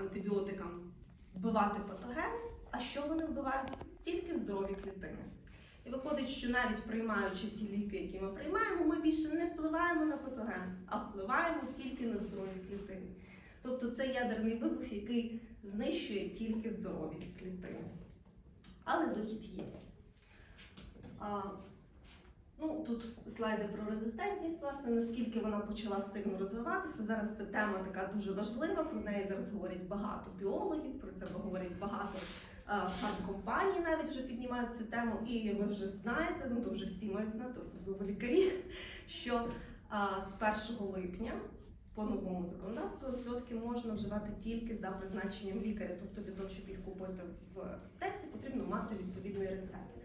антибіотикам вбивати патогени, а що вони вбивають? Тільки здорові клітини. І виходить, що навіть приймаючи ті ліки, які ми приймаємо, ми більше не впливаємо на патоген, а впливаємо тільки на здорові клітини. Тобто це ядерний вибух, який знищує тільки здорові клітини. Але вихід є. Ну, тут слайди про резистентність, власне, наскільки вона почала сильно розвиватися. Зараз ця тема така дуже важлива, про неї зараз говорять багато біологів, про це говорять багато фармкомпаній навіть вже піднімають цю тему. І ви вже знаєте, ну то вже всі мають знати, особливо лікарі, що а, з 1 липня по новому законодавству антибіотики можна вживати тільки за призначенням лікаря. Тобто для того, щоб їх купити в аптеці, потрібно мати відповідний рецепт.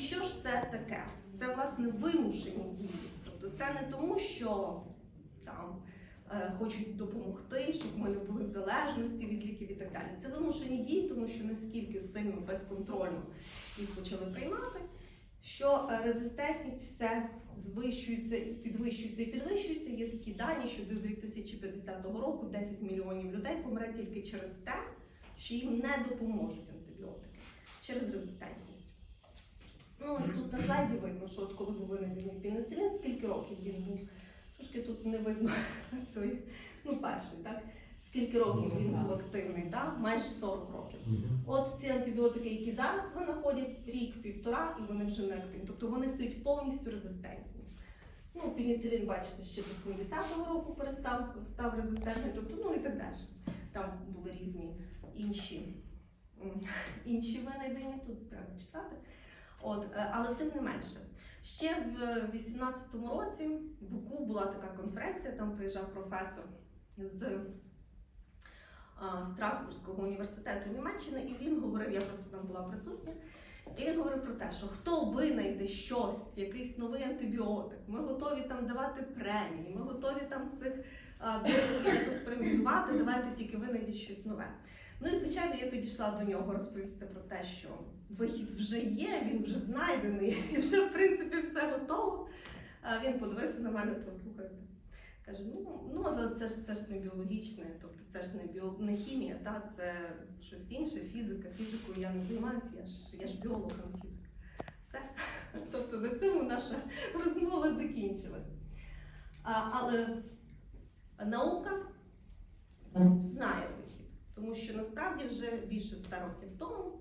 Що ж це таке? Це власне вимушені дії. Тобто це не тому, що там е, хочуть допомогти, щоб ми не були в залежності від ліків і так далі. Це вимушені дії, тому що наскільки сильно безконтрольно їх почали приймати, що е, резистентність все звищується, підвищується і підвищується. Є такі дані, що до 2050 року 10 мільйонів людей помре тільки через те, що їм не допоможуть антибіотики через резистентність. Ну, ось тут на слайді видно, що от коли був винайдений пеніцилін, скільки років він був. Трошки тут не видно цієї, ну перший, так? Скільки років він був активний, так? майже 40 років. От ці антибіотики, які зараз винаходять, рік-півтора, і вони вже не активні. Тобто вони стають повністю резистентні. Ну, пеніцилін, бачите, ще до 70-го року перестав став резистентний, тобто, ну і так далі. Там були різні інші, інші винайдені, тут треба читати. От, е, але тим не менше. Ще в 18-му році в УКУ була така конференція, там приїжджав професор з Страсбурзького університету Німеччини, і він говорив, я просто там була присутня, і він говорив про те, що хто винайде щось, якийсь новий антибіотик, ми готові там давати премії, ми готові там цих а, біологів якось преміювати, давайте тільки винайдіть щось нове. Ну і звичайно, я підійшла до нього розповісти про те, що вихід вже є, він вже знайдений, і вже в принципі все готово. А він подивився на мене, послухайте. Каже: ну, ну але це ж це ж не біологічне, тобто це ж не біо, не хімія, та це щось інше, фізика. Фізикою я не займаюся, я ж я ж біолог, а не фізик. Все. Тобто на цьому наша розмова закінчилась. А, але наука знає тому що насправді вже більше ста років тому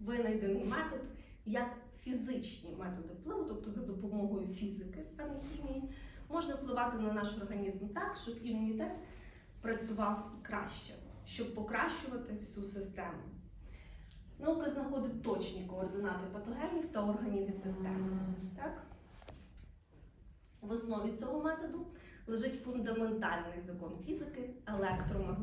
винайдений метод як фізичні методи впливу, тобто за допомогою фізики, а не хімії, можна впливати на наш організм так, щоб імунітет працював краще, щоб покращувати всю систему. Наука знаходить точні координати патогенів та органів і систем. Так? В основі цього методу лежить фундаментальний закон фізики електромагнетизму.